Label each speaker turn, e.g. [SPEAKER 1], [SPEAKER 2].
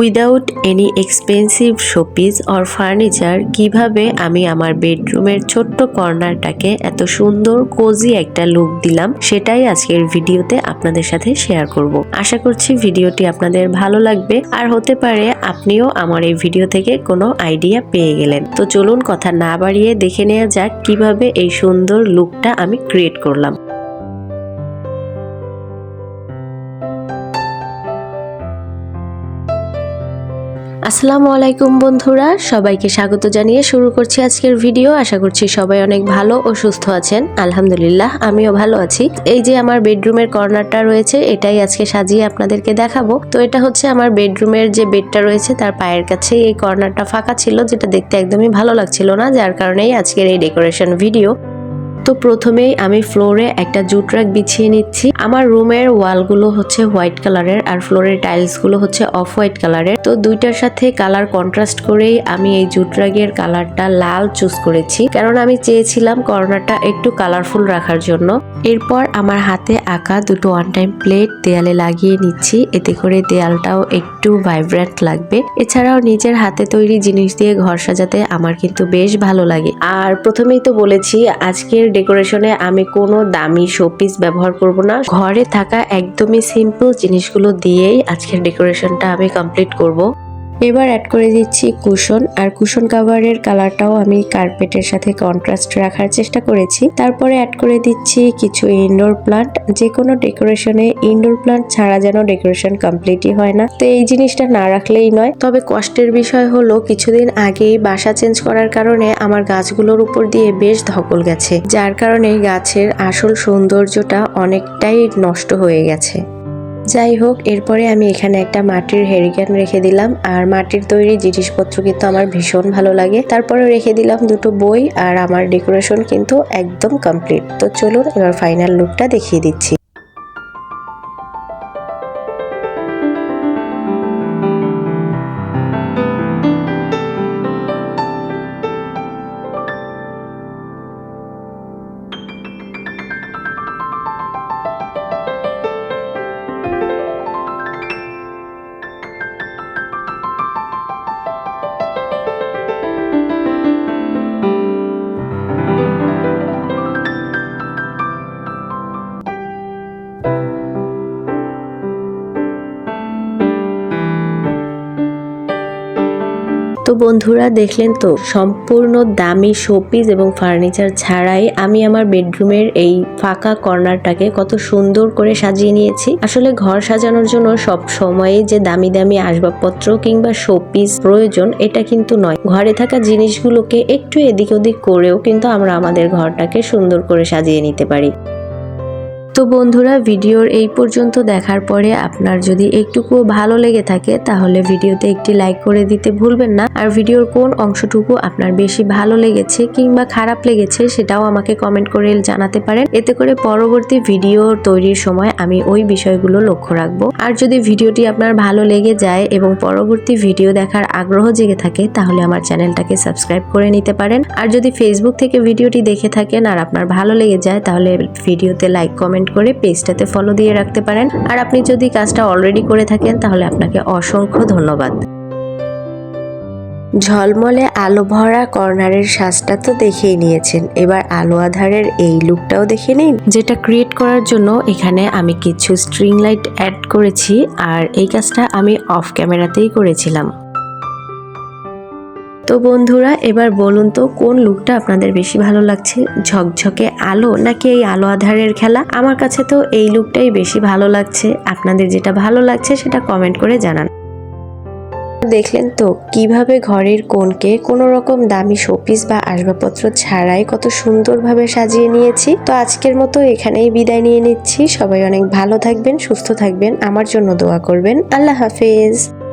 [SPEAKER 1] Without any expensive showpiece or furniture কীভাবে আমি আমার বেডরুমের ছোট্ট কর্নারটাকে এত সুন্দর কোজি একটা লুক দিলাম, সেটাই আজকের ভিডিওতে আপনাদের সাথে শেয়ার করব। আশা করছি ভিডিওটি আপনাদের ভালো লাগবে। আর হতে পারে আপনিও আমার এই ভিডিও থেকে কোনো আইডিয়া পেয়ে গেলেন। তো চলুন কথা না বাড়িয়ে দেখে নেওয়া যাক কীভাবে এই সুন্দর লুকটা আমি ক্রিয়েট করলাম। আসসালামু আলাইকুম বন্ধুরা, সবাইকে স্বাগত জানিয়ে শুরু করছি আজকের ভিডিও। আশা করছি সবাই অনেক ভালো ও সুস্থ আছেন। আলহামদুলিল্লাহ, আমিও ভালো আছি। এই যে আমার বেডরুমের কর্নারটা রয়েছে, এটাই আজকে সাজিয়ে আপনাদেরকে দেখাবো। তো এটা হচ্ছে আমার বেডরুমের যে বেডটা রয়েছে, তার পায়ের কাছে এই কর্নারটা ফাঁকা ছিল, যেটা দেখতে একদমই ভালো লাগছিল না, যার কারণেই আজকের এই ডেকোরেশন ভিডিও। তো প্রথমেই আমি ফ্লোরে একটা জুট রাগ বিছিয়ে নিচ্ছি। আমার রুমের ওয়ালগুলো হচ্ছে হোয়াইট কালারের আর ফ্লোরের টাইলসগুলো হচ্ছে অফ হোয়াইট কালারের। তো দুইটার সাথে কালার কন্ট্রাস্ট করেই আমি এই জুট রাগের কালারটা লাল চুজ করেছি। কারণ আমি চেয়েছিলাম কর্নারটা একটু কালারফুল রাখার জন্য। এরপর আমার হাতে আঁকা দুটো ওয়ান টাইম প্লেট দেয়ালে লাগিয়ে নিচ্ছি। এতে করে দেয়ালটাও একটু ভাইব্রেন্ট লাগবে। এছাড়াও নিজের হাতে তৈরি জিনিস দিয়ে ঘর সাজাতে আমার কিন্তু বেশ ভালো লাগে। আর প্রথমেই তো বলেছি, আজকের ডেকোরেশনে আমি কোনো দামি শোপিস ব্যবহার করব না। ঘরে থাকা একদমই সিম্পল জিনিসগুলো দিয়েই আজকের ডেকোরেশনটা আমি কমপ্লিট করব। এবার অ্যাড করে দিচ্ছি কুশন, আর কুশন কাভারের কালারটাও আমি কার্পেটের সাথে কন্ট্রাস্ট রাখার চেষ্টা করেছি। তারপরে অ্যাড করে দিচ্ছি কিছু ইনডোর প্লান্ট যে কোনো ডেকোরেশনে ইনডোর প্লান্ট ছাড়া যেন ডেকোরেশন কমপ্লিটই হয় না। তো এই জিনিসটা না রাখলেই নয়। তবে কষ্টের বিষয় হলো, কিছুদিন আগেই বাসা চেঞ্জ করার কারণে আমার গাছগুলোর উপর দিয়ে বেশ ধকল গেছে, যার কারণে গাছের আসল সৌন্দর্যটা অনেকটাই নষ্ট হয়ে গেছে। যাই হোক এরপরে আমি এখানে একটা মাটির হেরিকেন রেখে দিলাম। আর মাটির তৈরি জিনিসপত্র কিন্তু আমার ভীষণ ভালো লাগে। তারপরে রেখে দিলাম দুটো বই আর আমার ডেকোরেশন কিন্তু একদম কমপ্লিট। তো চলুন, এবার ফাইনাল লুকটা দেখিয়ে দিচ্ছি। বন্ধুরা দেখলেন তো, সম্পূর্ণ দামি শোপিস এবং ফার্নিচার ছাড়াই আমি আমার বেডরুমের এই ফাঁকা কর্নারটাকে কত সুন্দর করে সাজিয়ে নিয়েছি। আসলে ঘর সাজানোর জন্য সব সময়ে যে দামি দামি আসবাবপত্র কিংবা শোপিস প্রয়োজন, এটা কিন্তু নয়। ঘরে থাকা জিনিসগুলোকে একটু এদিক ওদিক করেও কিন্তু আমরা আমাদের ঘরটাকে সুন্দর করে সাজিয়ে নিতে পারি। তো বন্ধুরা, ভিডিওর এই পর্যন্ত দেখার পরে আপনার যদি একটুকু ভালো লেগে থাকে, তাহলে ভিডিওতে একটি লাইক করে দিতে ভুলবেন না। আর ভিডিওর কোন অংশটুকু আপনার বেশি ভালো লেগেছে কিংবা খারাপ লেগেছে, সেটাও আমাকে কমেন্ট করে জানাতে পারেন। এতে করে পরবর্তী ভিডিও তৈরির সময় আমি ওই বিষয়গুলো লক্ষ্য রাখব। আর যদি ভিডিওটি আপনার ভালো লেগে যায় এবং পরবর্তী ভিডিও দেখার আগ্রহ জেগে থাকে, তাহলে আমার চ্যানেলটাকে সাবস্ক্রাইব করে নিতে পারেন। আর যদি ফেসবুক থেকে ভিডিওটি দেখে থাকেন আর আপনার ভালো লেগে যায়, তাহলে ভিডিওতে লাইক কমেন্ট করে পেজটাতে ফলো দিয়ে রাখতে পারেন। আর আপনি যদি কাজটা অলরেডি করে থাকেন, তাহলে আপনাকে অসংখ্য ধন্যবাদ। ঝলমলে আলো ভরা কর্নারের সাজটা তো দেখেই নিয়েছেন। এবার আলো আধারের এই লুকটাও দেখে নিন। যেটা ক্রিয়েট করার জন্য এখানে আমি কিছু স্ট্রিং লাইট অ্যাড করেছি, আর এই কাজটা আমি অফ ক্যামেরাতেই করেছিলাম। তো বন্ধুরা, এবার বলুন তো, কোন লুকটা আপনাদের বেশি ভালো লাগছে? ঝকঝকে আলো নাকি এই আলো আধারের খেলা? আমার কাছে তো এই লুকটাই বেশি ভালো লাগছে। আপনাদের যেটা ভালো লাগছে সেটা কমেন্ট করে জানান। দেখলেন তো, কীভাবে ঘরের কোণকে কোনো রকম দামি শোপিস বা আসবাবপত্র ছাড়াই কত সুন্দরভাবে সাজিয়ে নিয়েছি। তো আজকের মতো এখানেই বিদায় নিয়ে নিচ্ছি। সবাই অনেক ভালো থাকবেন, সুস্থ থাকবেন। আমার জন্য দোয়া করবেন। আল্লাহ হাফেজ।